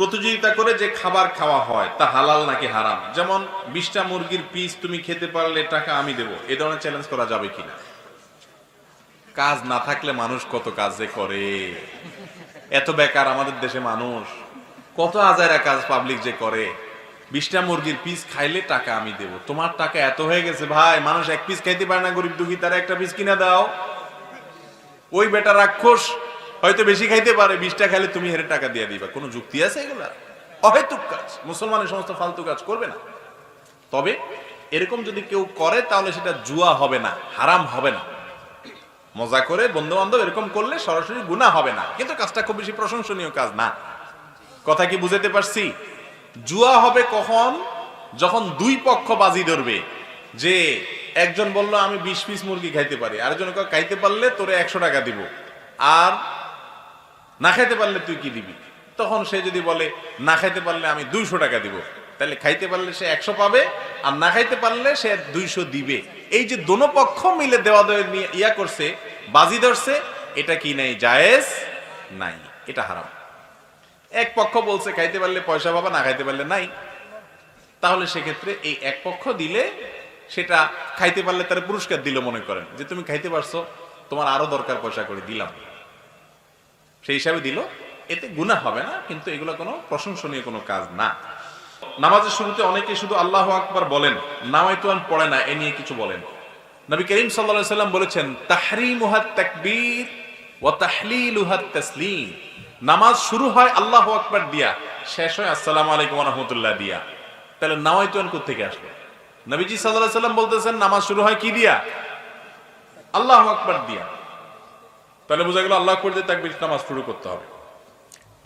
প্রতিযোগিতা করে যে খাবার খাওয়া হয় তা হালাল নাকি হারাম? যেমন বিশটা মুরগির পিস তুমি খেতে পারলে টাকা আমি দেবো। এ ধরনের চ্যালেঞ্জ করা যাবে কিনা? কাজ না থাকলে মানুষ কত কাজে করে? এত বেকার আমাদের দেশে মানুষ। কত হাজারা কাজ পাবলিক যে করে? বিশটা মুরগির পিস খাইলে টাকা আমি দেব। তোমার টাকা এত হয়ে গেছে ভাই, মানুষ এক পিস খাইতে পারে না, গরিব দুঃখী, তারা একটা পিস কিনে দাও। ওই বেটা রাক্ষস হয়তো বেশি খাইতে পারে, বিশটা খাইলে তুমি হেরে টাকা দিয়ে দিবা। কোনো যুক্তি আছে এগুলা? অহেতুক কাজ। মুসলমানের সমস্ত ফালতু কাজ করবে না। তবে এরকম যদি কেউ করে, তাহলে সেটা জুয়া হবে না, হারাম হবে না। মজা করে বন্ধু বান্ধব এরকম করলে সরাসরি গুণা হবে না। কিন্তু কাজটা খুব বেশি প্রশংসনীয় কাজ না। কথা কি বুঝাতে পারছি? জুয়া হবে কখন? যখন দুই পক্ষ বাজি ধরবে। যে একজন বলল, আমি বিশ পিস মুরগি খাইতে পারি। আরেকজন খাইতে পারলে তোরে একশো টাকা দিব। আর না খাইতে পারলে তুই কি দিবি? তখন সে যদি বলে, না খাইতে পারলে আমি দুইশো টাকা দিব। তাহলে খাইতে পারলে সে একশো পাবে, আর না খাইতে পারলে সে দুইশো দিবে। এই যে দোনো পক্ষ মিলে দেওয়া দেওয়া ইয়া করছে, বাজি ধরছে, এটা কি নাই, জায়েজ নাই, এটা হারাম। এক পক্ষ বলছে, খাইতে পারলে পয়সা পাবা, না খাইতে পারলে নাই। তাহলে সেক্ষেত্রে এই এক পক্ষ দিলে সেটা খাইতে পারলে তার পুরস্কার দিল মনে করেন, যে তুমি খাইতে পারছ, তোমার আরও দরকার পয়সা করে দিলাম। সেই হিসাবে দিল। এতে গুনাহ হবে না, কিন্তু এগুলো কোনো প্রশংসনীয় কোনো কাজ না। নামাজের শুরুতে অনেকে শুধু আল্লাহ আকবার বলেন নামাইতুয়ান পড়ে না, এ নিয়ে কিছু বলেন। নবী করিম সাল্লাল্লাহু সাল্লাম বলেছেন তাহরিমুহাত তাকবীর ওয়া তাহলিলুহাত তাসলিম। নামাজ শুরু হয় আল্লাহ আকবার দিয়া, শেষ হয় আসসালাম আলাইকুম রাহমাতুল্লাহ দিয়া। তাহলে নামাইতুয়ান কোথেকে আসলো? নবীজি আলাইহি সাল্লাম বলতেছেন, নামাজ শুরু হয় কি দিয়া? আল্লাহ আকবার দিয়া। তাহলে বোঝা গেল আল্লাহ আকবার দিয়ে নামাজ শুরু করতে হবে।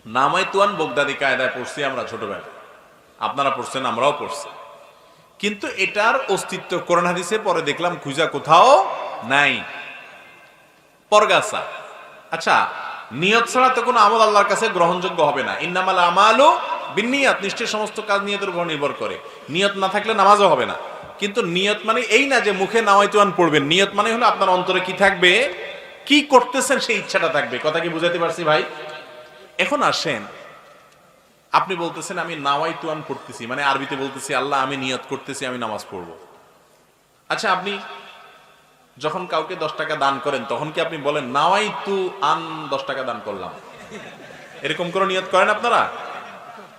নামাইতুয়ান বগদাদি কায়দায় পড়ছি আমরা ছোটবেলায়। আপনারা পড়ছেন, আমরাও পড়ছি। কিন্তু এটার অস্তিত্ব কোরআন হাদিসে পরে দেখলাম খুঁজা কোথাও নাই। পরগাছা। আচ্ছা নিয়ত ছাড়া তো কোনো আমল আল্লাহর কাছে গ্রহণযোগ্য হবে না। ইন্নামাল আমালু বিনিয়াত, নিশ্চয় সমস্ত কাজ নিয়তের উপর নির্ভর করে। নিয়ত না থাকলে নামাজও হবে না। কিন্তু নিয়ত মানে এই না যে মুখে নামাইতুয়ান পড়বেন। নিয়ত মানে হলো আপনার অন্তরে কি থাকবে? কি করতেছেন সেই ইচ্ছাটা থাকবে? কথা কি বুঝাতে পারছি ভাই? এখন আসেন। আপনি বলতেছেন, আমি নাওয়াই তুয়ান পড়তেছি। মানে আরবিতে বলতেছি, আল্লাহ, আমি নিয়ত করতেছি, আমি নামাজ পড়ব। আচ্ছা আপনি যখন কাউকে দশ টাকা দান করেন, তখন কি আপনি বলেন, নাওয়াই তু আন দশ টাকা দান করলাম। এরকম করে নিয়ত করেন আপনারা?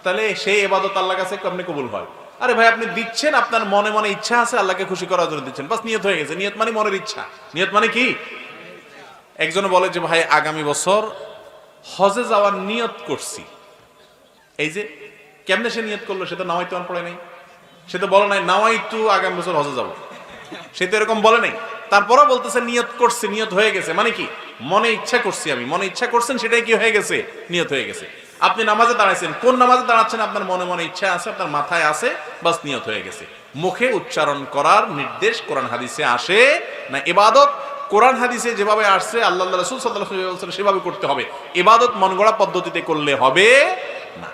তাহলে সেই এবাদত আল্লাহ কাছে আপনি কবুল হয়। আরে ভাই, আপনি দিচ্ছেন, আপনার মনে মনে ইচ্ছা আছে, আল্লাহকে খুশি করার জন্য দিচ্ছেন। বাস, নিয়ত হয়ে গেছে। নিয়ত মানে মনের ইচ্ছা। নিয়ত মানে কি? একজনে বলে যে, ভাই, আগামী বছর হজে যাওয়ার নিয়ত করছি। এই যে, কেমনে সে নিয়ত করল, সে তো নামাই তো পড়ে নাই। সে তো বলে নাই নামাই তু আগামী বছর হজে যাব। সে তো এরকম বলে নাই। তারপরও বলতেছে, নিয়ত করছে, নিয়ত হয়ে গেছে। মানে কি? মনে ইচ্ছা করছি আমি। মনে ইচ্ছা করছেন, সেটাই কি হয়ে গেছে? নিয়ত হয়ে গেছে। আপনি নামাজে দাঁড়াইছেন। কোন নামাজে দাঁড়াচ্ছেন? আপনার মনে মনে ইচ্ছা আছে, আপনার মাথায় আছে, বাস নিয়ত হয়ে গেছে। মুখে উচ্চারণ করার নির্দেশ কোরআন হাদিসে আসে না, ইবাদত কোরআন হাদিসে যেভাবে আসছে, আল্লাহ রসুল সাল্লাহ সেভাবে করতে হবে। এবাদত মনগড়া পদ্ধতিতে করলে হবে না।